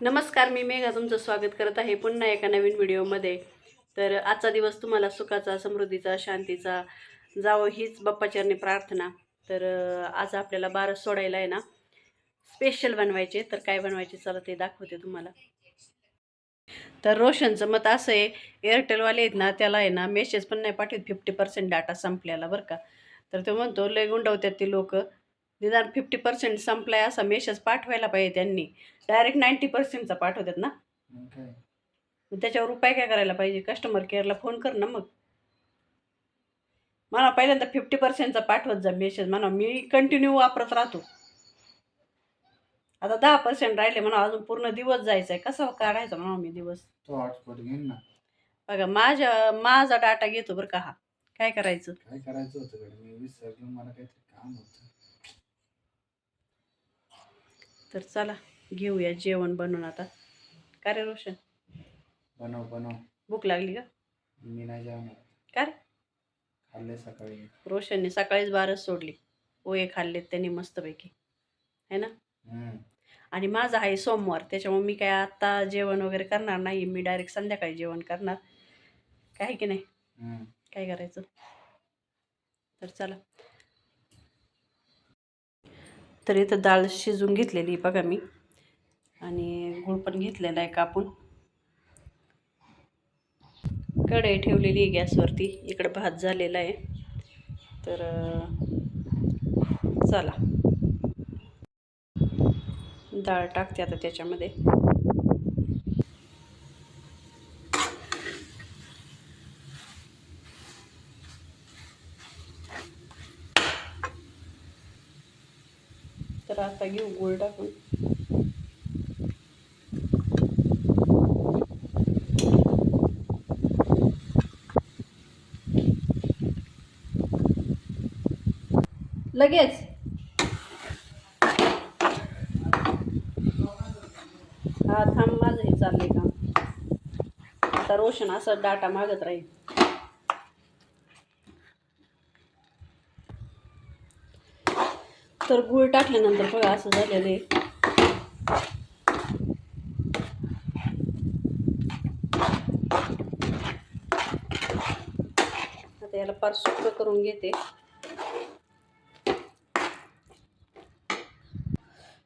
नमस्कार मी मेघा. तुमचं स्वागत करत आहे पुन्हा एका नवीन व्हिडिओमध्ये. तर आजचा दिवस तुम्हाला सुखाचा समृद्धीचा शांतीचा जावं हीच बाप्पाचरणी प्रार्थना. तर आज आपल्याला बारस सोडायला आहे ना स्पेशल बनवायचे तर काय बनवायचे चला ते दाखवते तुम्हाला. तर रोशनचं मत असं आहे एअरटेलवाले आहेत ना त्याला आहे ना मेसेज पण नाही पाठवत. फिफ्टी पर्सेंट डाटा संपल्याला बरं का. तर तो म्हणतो लय गुंडवतात ते लोक. निदान फिफ्टी पर्सेंट संपलाय असा मेसेज पाठवायला पाहिजे त्यांनी. डायरेक्ट नाईंटी पर्सेंटचा पाठवतात ना. मग त्याच्यावर उपाय काय करायला पाहिजे? कस्टमर केअरला फोन कर ना मग. मला पहिल्यांदा फिफ्टी पर्सेंटचा पाठवत जा मेसेज म्हणा. मी कंटिन्यू वापरत राहतो. आता दहा पर्सेंट राहिले म्हणा अजून पूर्ण दिवस जायचा आहे कसा काढायचा म्हणा मी दिवस? बघा माझ्या माझा डाटा घेतो बरं का हा. काय करायचं? काय करायचं होतं कडे मी विसरलो मला काम होतं. तर चला घेऊया जेवण बनवून आता. का रे रोशन? बनव बनव. भूक लागली का? मी नाही जेवणार. का रे? खाल्ले सकाळी रोशनने सकाळीच बारच सोडली. पोहे खाल्लेत त्यांनी मस्तपैकी. है ना. आणि माझा आहे सोमवार त्याच्यामुळे मी काय आत्ता जेवण वगैरे करणार नाही. मी डायरेक्ट संध्याकाळी जेवण करणार. काय की नाही. काय करायचं? तर चला. तर इथं डाळ शिजून घेतलेली आहे बघा मी. आणि गुळ पण घेतलेला आहे कापून. कढई ठेवलेली आहे गॅसवरती. इकडं भात झालेला आहे. तर चला. डाळ टाकते आता त्याच्यामध्ये. तर आता घेऊ गोळ टाकून. लगेच. हा थांब माझं हे चाललंय काम. आता रोशन असं डाटा मागत राहील. तर गुळ टाकल्यानंतर बघा असं झालेलं आहे. आता याला पार सुक्क करून घेते.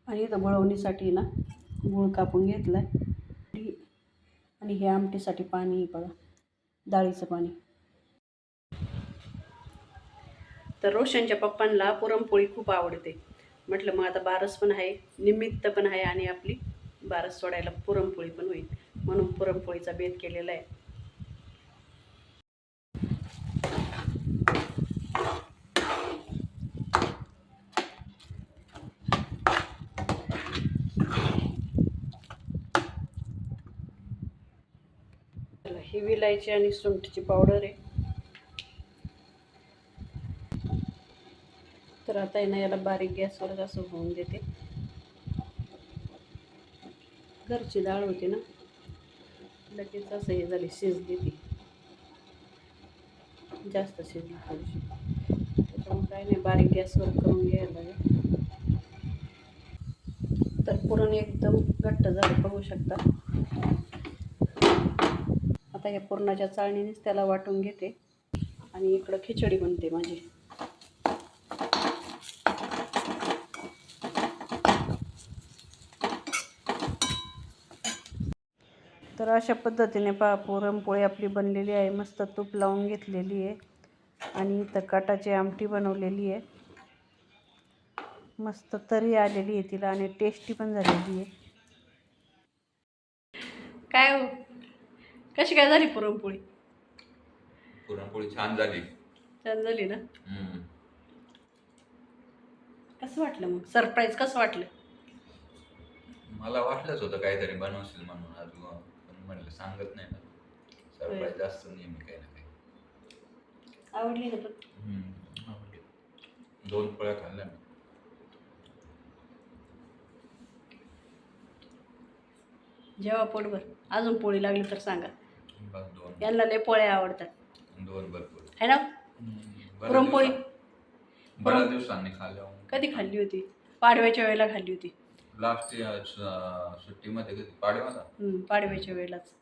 आणि इथं बळवणीसाठी ना गुळ कापून घेतलाय. आणि- आणि हे आमटीसाठी पाणी बघा डाळीचं पाणी. तर रोशनच्या पप्पांना पुरणपोळी खूप आवडते. म्हटलं मग आता बारस पण आहे निमित्त पण आहे आणि आपली बारस सोडायला पुरणपोळी पण होईल. म्हणून पुरणपोळीचा बेत केलेला आहे. ही विलायची आणि सुंठची पावडर आहे. तर आता आहे ना याला बारीक गॅसवर असं होऊन देते. घरची डाळ होती ना लगेच असं हे झाली शिजली ती. जास्त शिजली थोडीशी. त्याच्यामुळे काही नाही बारीक गॅसवर करून घ्यायला लागेल. तर पुरण एकदम घट्ट झालं बघू शकता. आता या पुरणाच्या चाळणीनेच त्याला वाटून घेते. आणि इकडं खिचडी बनते माझी. तर अशा पद्धतीने पा पुरणपोळी आपली बनलेली आहे. मस्त तूप लावून घेतलेली आहे. आणि इथं काटाची आमटी बनवलेली आहे. मस्त तरी आलेली आहे तिला आणि टेस्टी पण झालेली आहे. काय हो? कशी काय झाली पुरणपोळी? पुरणपोळी छान झाली. छान झाली ना? हम्म. कसं वाटलं मग? सरप्राईज कसं वाटलं? मला वाटलंच होतं काहीतरी बनवशील म्हणून आज म्हणलं सांगत नाही ना सरप्राईज असतं नेहमी काही ना काही. आवडली ना पण. हम्म. आवडली. दोन पोळ्या खाल्ल्या मी. जेव्हा पोटभर. अजून पोळी लागली तर सांगा. बस दोन. यांना लय पोळ्या आवडतात. दोन भरपूर. है ना. बऱ्याच पुरणपोळी. दिवसा- बऱ्याच दिवसांनी खाल्ल्या. कधी खाल्ली होती? पाडव्याच्या वेळेला खाल्ली होती. लास्ट सुट्टीमध्ये कधी पाडव्याला? पाडव्याच्या वेळेलाच.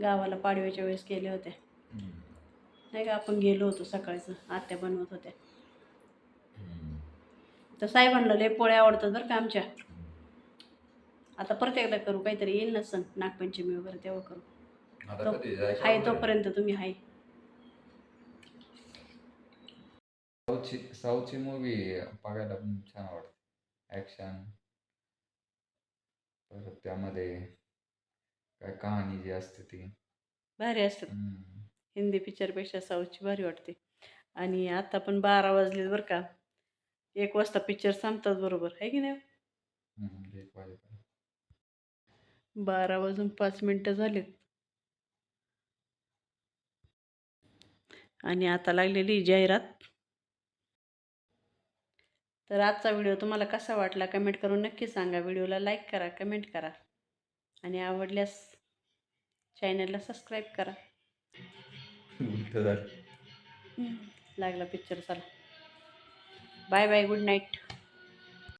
गावाला पाडव्याच्या वेळेस केले होते. हम्म. नाही का आपण गेलो होतो सकाळचं आत्या बनवत होत्या. हम्म. तर साहेबांना लय पोळ्या आवडतात बरं का आमच्या. आता परत एकदा करू काहीतरी येईल ना सण नागपंचमी वगैरे तेव्हा करू. आता तो- कधी? जायचं हाय वगैरे? तोपर्यंत तुम्ही हाय. साऊथची साऊथची मूवी बघायला पण छान वाटते ॲक्शन परत त्यामध्ये काय कहाणी जी असते ती? भारी असतात. हम्म. हिंदी पिक्चरपेक्षा साऊथची भारी वाटते. आणि आता पण बारा वाजले बरं का. एक वाजता पिक्चर संपतात बरोबर आहे की नाही? हम्म, एक वाजेपर्यंत. बारा वाजून पाच मिनटं झालेत. आणि आता लागलेली जाहिरात. तर आजचा व्हिडिओ तुम्हाला कसा वाटला कमेंट करून नक्की सांगा. व्हिडिओला लाईक करा कमेंट करा. आणि आवडल्यास चॅनलला सबस्क्राईब करा. लागला पिक्चर चला. Bye bye good night